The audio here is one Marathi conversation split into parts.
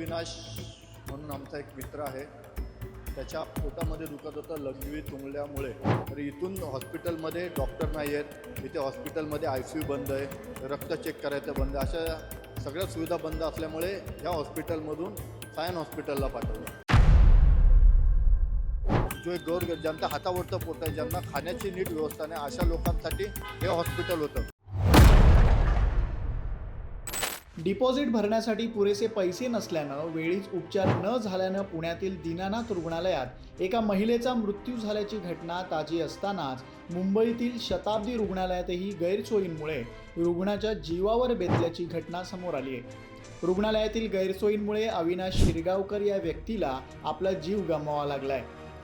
अविनाश म्हणून आमचा एक मित्र आहे. त्याच्या पोटामध्ये दुखत होतं लघवी तुंबल्यामुळे तर इथून हॉस्पिटलमध्ये डॉक्टर नाही आहेत. इथे हॉस्पिटलमध्ये आय सी यू बंद आहे. रक्त चेक करायचं बंद आहे. अशा सगळ्या सुविधा बंद असल्यामुळे ह्या हॉस्पिटलमधून सायन हॉस्पिटलला पाठवलं. जो एक गौर ज्यांचा हातावरचं पोट आहे ज्यांना खाण्याची नीट व्यवस्था नाही अशा लोकांसाठी हे हॉस्पिटल होतं. डिपॉझिट भरण्यासाठी पुरेसे पैसे नसल्यानं वेळीच उपचार न झाल्यानं पुण्यातील दीनानाथ रुग्णालयात एका महिलेचा मृत्यू झाल्याची घटना ताजी असतानाच मुंबईतील शताब्दी रुग्णालयातही गैरसोयींमुळे रुग्णाच्या जीवावर बेतल्याची घटना समोर आली आहे. रुग्णालयातील गैरसोयींमुळे अविनाश शिरगावकर या व्यक्तीला आपला जीव गमवावा लागलाय.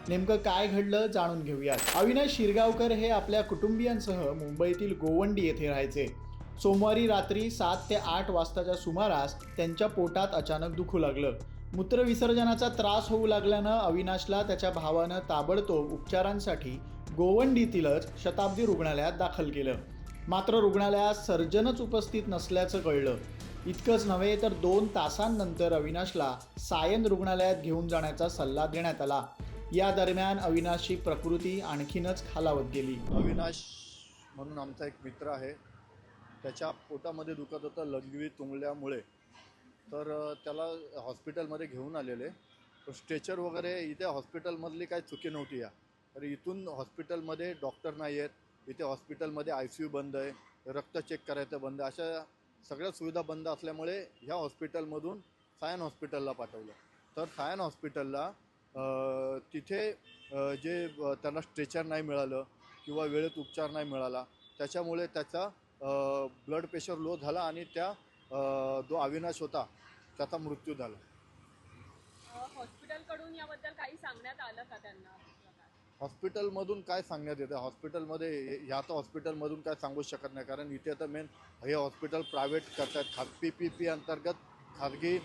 नेमकं काय घडलं जाणून घेऊयात. अविनाश शिरगावकर हे आपल्या कुटुंबियांसह मुंबईतील गोवंडी येथे राहायचे. सोमवारी रात्री सात ते आठ वाजताच्या सुमारास त्यांच्या पोटात अचानक दुखू लागलं. मूत्रविसर्जनाचा त्रास होऊ लागल्यानं अविनाशला त्याच्या भावानं ताबडतोब उपचारांसाठी गोवंडीतीलच शताब्दी रुग्णालयात दाखल केलं. मात्र रुग्णालयात सर्जनच उपस्थित नसल्याचं कळलं. इतकंच नव्हे तर दोन तासांनंतर अविनाशला सायन रुग्णालयात घेऊन जाण्याचा सल्ला देण्यात आला. या दरम्यान अविनाशची प्रकृती आणखीनच खालावत गेली. अविनाश म्हणून आमचा एक मित्र आहे. त्याच्या पोटामध्ये दुखत होतं लघवी तुंबल्यामुळे तर त्याला हॉस्पिटलमध्ये घेऊन आलेले. स्ट्रेचर वगैरे इथे हॉस्पिटलमधली काही चुकी नव्हती या. तर इथून हॉस्पिटलमध्ये डॉक्टर नाही आहेत. इथे हॉस्पिटलमध्ये आय सी यू बंद आहे. रक्त चेक करायचं बंद आहे. अशा सगळ्या सुविधा बंद असल्यामुळे ह्या हॉस्पिटलमधून सायन हॉस्पिटलला पाठवलं. तर सायन हॉस्पिटलला तिथे जे त्यांना स्ट्रेचर नाही मिळालं किंवा वेळेत उपचार नाही मिळाला त्याच्यामुळे त्याचा ब्लड प्रेशर लो झाला आणि त्या जो अविनाश होता त्याचा मृत्यू झाला. हॉस्पिटलकडून याबद्दल काही सांगण्यात आलं का त्यांना? हॉस्पिटलमधून काय सांगण्यात येतं? हॉस्पिटलमध्ये ह्या तर हॉस्पिटलमधून काय सांगू शकत नाही. कारण इथे तर मेन हे हॉस्पिटल प्रायव्हेट करतात. खास पी पी पी अंतर्गत खाजगी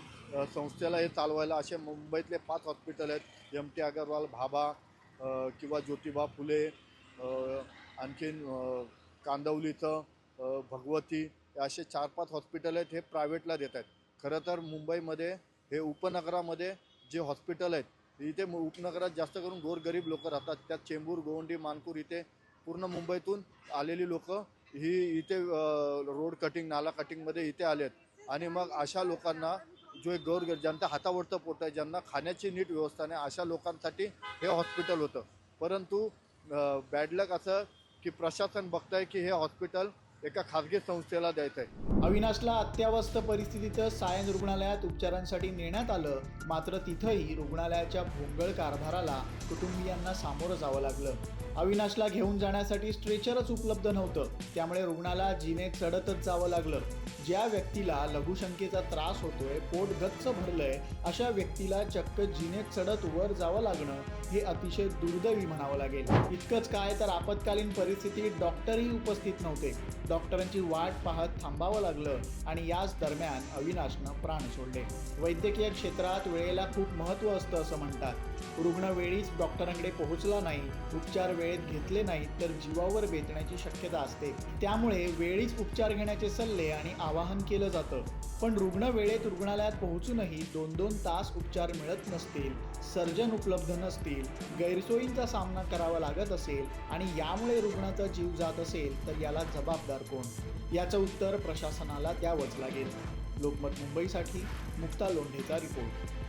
संस्थेला हे चालवायला असे मुंबईतले पाच हॉस्पिटल आहेत. एम टी अगरवाल भाभा किंवा ज्योतिबा फुले आणखीन कांदवलीचं भगवती असे चार पाच हॉस्पिटल आहेत हे प्रायव्हेटला देत आहेत. खरं तर मुंबईमध्ये हे उपनगरामध्ये जे हॉस्पिटल आहेत इथे उपनगरात जास्त करून गोरगरीब लोक राहतात. त्यात चेंबूर गोवंडी मानपूर इथे पूर्ण मुंबईतून आलेली लोक ही इथे रोड कटिंग नाला कटिंगमध्ये इथे आले आहेत. आणि मग अशा लोकांना जो एक गौर ज्यांच्या हातावरचं पोट आहे ज्यांना खाण्याची नीट व्यवस्था नाही अशा लोकांसाठी हे हॉस्पिटल होतं. परंतु बॅडलक असं की प्रशासन बघतंय की हे हॉस्पिटल एका खाजगी संस्थेला द्यायचं आहे. अविनाशला अत्यावस्थ परिस्थितीचं सायन रुग्णालयात उपचारांसाठी नेण्यात आलं. मात्र तिथंही रुग्णालयाच्या भोंगळ कारभाराला कुटुंबियांना सामोरं जावं लागलं. अविनाशला घेऊन जाण्यासाठी स्ट्रेचरच उपलब्ध नव्हतं. त्यामुळे रुग्णाला जिने चढतच जावं लागलं. ज्या व्यक्तीला लघुशंकेचा त्रास होतोय पोट गच्च भरलंय अशा व्यक्तीला चक्क जिने चढत वर जावं लागणं हे अतिशय दुर्दैवी म्हणावं लागेल. इतकंच काय तर आपत्कालीन परिस्थितीत डॉक्टरही उपस्थित नव्हते. डॉक्टरांची वाट पाहत थांबावं लागलं आणि याच दरम्यान अविनाशनं प्राण सोडले. वैद्यकीय क्षेत्रात वेळेला खूप महत्त्व असतं असं म्हणतात. रुग्ण वेळीच डॉक्टरांकडे पोहोचला नाही उपचार वेळेत घेतले नाहीत तर जीवावर बेतण्याची शक्यता असते. त्यामुळे वेळीच उपचार घेण्याचे सल्ले आणि आवाहन केलं जातं. पण रुग्ण वेळेत रुग्णालयात पोहोचूनही दोन दोन तास उपचार मिळत नसतील सर्जन उपलब्ध नसतील गैरसोयींचा सामना करावा लागत असेल आणि यामुळे रुग्णाचा जीव जात असेल तर याला जबाबदार जबाबदार कोण याचं उत्तर प्रशासनाला द्यावंच लागेल. लोकमत मुंबईसाठी मुक्ता लोंढेचा रिपोर्ट.